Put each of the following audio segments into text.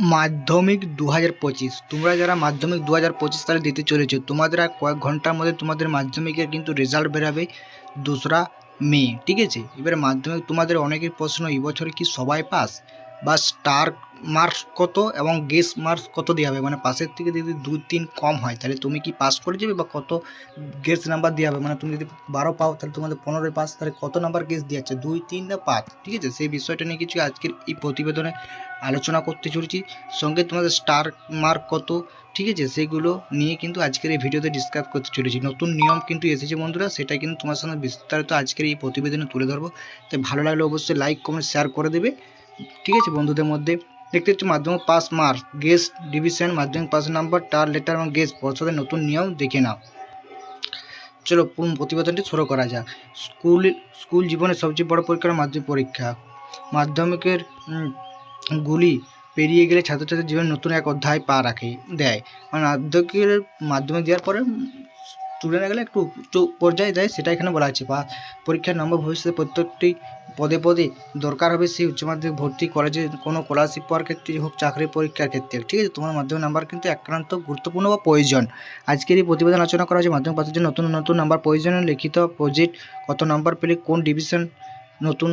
মাধ্যমিক দু হাজার পঁচিশ। তোমরা যারা মাধ্যমিক দু হাজার পঁচিশ সালে দিতে চলেছো, তোমাদের আর কয়েক ঘণ্টার মধ্যে তোমাদের মাধ্যমিকের কিন্তু রেজাল্ট বেরাবে দোসরা মে, ঠিক আছে? এবারে মাধ্যমিক তোমাদের অনেকের প্রশ্ন, এই বছরে কি সবাই পাস বা স্টার মার্কস কত এবং গেস মার্কস কত দেওয়া হবে? মানে পাশের থেকে যদি দুই, তিন কম হয়, তাহলে তুমি কি পাস করে যাবে বা কত গেস নাম্বার দেওয়া হবে? মানে তুমি যদি বারো পাও, তাহলে তোমাদের পনেরোয় পাস তাহলে কত নাম্বার গেস দিয়ে যাচ্ছে? দুই, তিন না পাঁচ? ঠিক আছে? সেই বিষয়টা নিয়ে কিছু আজকের এই প্রতিবেদনে আলোচনা করতে চলেছি। সঙ্গে তোমাদের স্টার মার্ক কত? ঠিক আছে? সেগুলো নিয়ে কিন্তু আজকের এই ভিডিওতে ডিসকাস করতে চলেছি। নতুন নিয়ম কিন্তু এসেছে বন্ধুরা, সেটা কিন্তু তোমার সঙ্গে বিস্তারিত আজকের এই প্রতিবেদনে তুলে ধরবো। তাই ভালো লাগলে অবশ্যই লাইক কমেন্ট শেয়ার করে দেবে। ঠিক আছে বন্ধুদের মধ্যে? দেখতে হচ্ছে মাধ্যমিক পাস মার্ক গেস্ট ডিভিশন মাধ্যমিক পাস নাম্বার টার লেটার এবং গেস্ট পর্ষদের নতুন নিয়ম দেখে নাও। চলো পুরো প্রতিবেদনটি শুরু করা যাক। স্কুল স্কুল জীবনের সবচেয়ে বড় পরীক্ষা মাধ্যমিক পরীক্ষা। মাধ্যমিকের গুলি পেরিয়ে গেলে ছাত্রছাত্রীর জীবনে নতুন এক অধ্যায় পা রাখে, দেয়। মানে মাধ্যমিকের, মাধ্যমিক দেওয়ার পরে স্টুডেন্টরা গেলে একটু উচ্চ পর্যায়ে দেয়, সেটা এখানে বলা আছে। বা পরীক্ষার নম্বর ভবিষ্যতে প্রত্যেকটি পদে পদে দরকার হবে সেই উচ্চ মাধ্যমিক ভর্তি কলেজে কোনো স্কলারশিপ পাওয়ার ক্ষেত্রে হোক চাকরির পরীক্ষার ক্ষেত্রে। ঠিক আছে, তোমার মাধ্যমিক নাম্বার কিন্তু একান্ত গুরুত্বপূর্ণ বা প্রয়োজন। আজকের এই প্রতিবেদন আলোচনা করা হয়েছে মাধ্যমিক পাশের জন্য নতুন নতুন নাম্বার প্রয়োজনীয় লিখিত প্রজেক্ট কত নাম্বার পেলে কোন ডিভিশন নতুন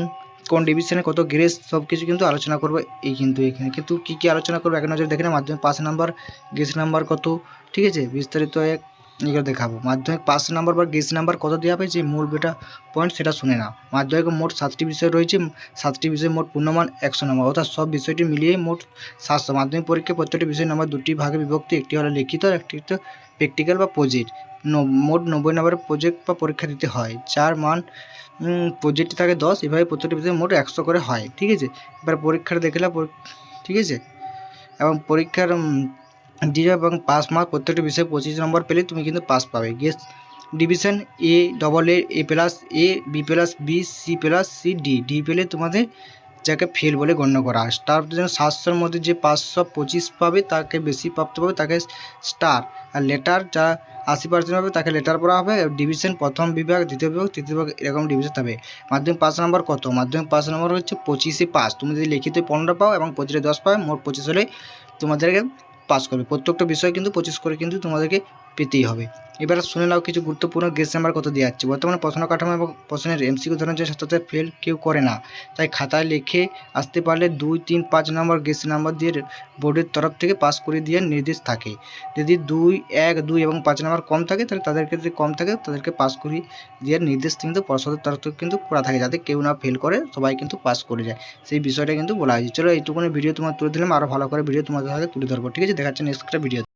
কোন ডিভিশনে কত গ্রেস সব কিছু কিন্তু আলোচনা করব এই কিন্তু এখানে। কিন্তু কী কী আলোচনা করব? এক নজর দেখে না মাধ্যমিক পাস নাম্বার গেস নাম্বার কত? ঠিক আছে, বিস্তারিত এক এগুলো দেখাবো। মাধ্যমিক পাস নাম্বার বা গেস নাম্বার কত দেওয়া হবে? যে মূল বেটা পয়েন্ট সেটা শুনে নাও। মাধ্যমিকে মোট সাতটি বিষয় রয়েছে। সাতটি বিষয় মোট পূর্ণমান একশো নম্বর। অর্থাৎ সব বিষয়টি মিলিয়ে মোট সাতশো। মাধ্যমিক পরীক্ষায় প্রত্যেকটি বিষয় নাম্বার দুটি ভাগে বিভক্তি। একটি হলো লিখিত একটি প্র্যাকটিক্যাল বা প্রজেক্ট মোট নব্বই নম্বরের প্রজেক্ট বা পরীক্ষা দিতে হয়। যার মান প্রজেক্টে থাকে দশ। এভাবে প্রত্যেকটি বিষয় মোট একশো করে হয়। ঠিক আছে? এবার পরীক্ষাটা দেখলাম ঠিক আছে? এবং পরীক্ষার ডিজে এবং পাস মার্ক প্রত্যেকটি বিষয়ে পঁচিশ নম্বর পেলে তুমি কিন্তু পাস পাবে। Guess division A double A A plus A B plus B C plus C D D পেলে তোমাদের যাকে ফেল বলে গণ্য করা। হয় স্টার জন্য সাতশোর মধ্যে যে পাঁচশো পঁচিশ পাবে, তাকে বেশি প্রাপ্ত পাবে, তাকে স্টার আর লেটার যা আশি পার্সেন্ট হবে, তাকে লেটার পড়া হবে। ডিভিশন প্রথম বিভাগ, দ্বিতীয় বিভাগ, তৃতীয় বিভাগ, এরকম ডিভিশন হবে মাধ্যমিক পাস নম্বর কত? মাধ্যমিক পাস নম্বর হচ্ছে পঁচিশে পাস। তুমি যদি লিখিত পনেরো পাও এবং পঁচিশে দশ পাও, মোট পঁচিশ হলে তোমাদেরকে পাস করবে। প্রত্যেকটা বিষয় কিন্তু পঁচিশ করে কিন্তু তোমাদেরকে পেতেই হবে। এবার শুনে নাও কিছু গুরুত্বপূর্ণ গেস নাম্বার কত দেওয়া যাচ্ছে। বর্তমানে প্রশ্ন কাঠামো এবং প্রশ্নের এমসিকিউ ধরনের যে ছাত্রদের ফেল কেউ করে না। তাই খাতায় লিখে আসতে পারলে দুই, তিন, পাঁচ নম্বর গেস নাম্বার দিয়ে বোর্ডের তরফ থেকে পাস করে দেওয়ার নির্দেশ থাকে। যদি দুই, এক, দুই এবং পাঁচ নম্বর কম থাকে, তাহলে তাদেরকে যদি কম থাকে, তাদেরকে পাস করিয়ে দেওয়ার নির্দেশ কিন্তু পর্ষদের তরফ থেকে কিন্তু করা থাকে। যাতে কেউ না ফেল করে, সবাই কিন্তু পাস করে যায়। সেই বিষয়টা কিন্তু বলা হয়েছে। চলো এইটুকুনি ভিডিও তোমার তুলে দিলাম আরও ভালো করে ভিডিও তোমাদের সাথে তুলে ধরবো। ঠিক আছে? দেখাচ্ছে নেক্সট একটা ভিডিও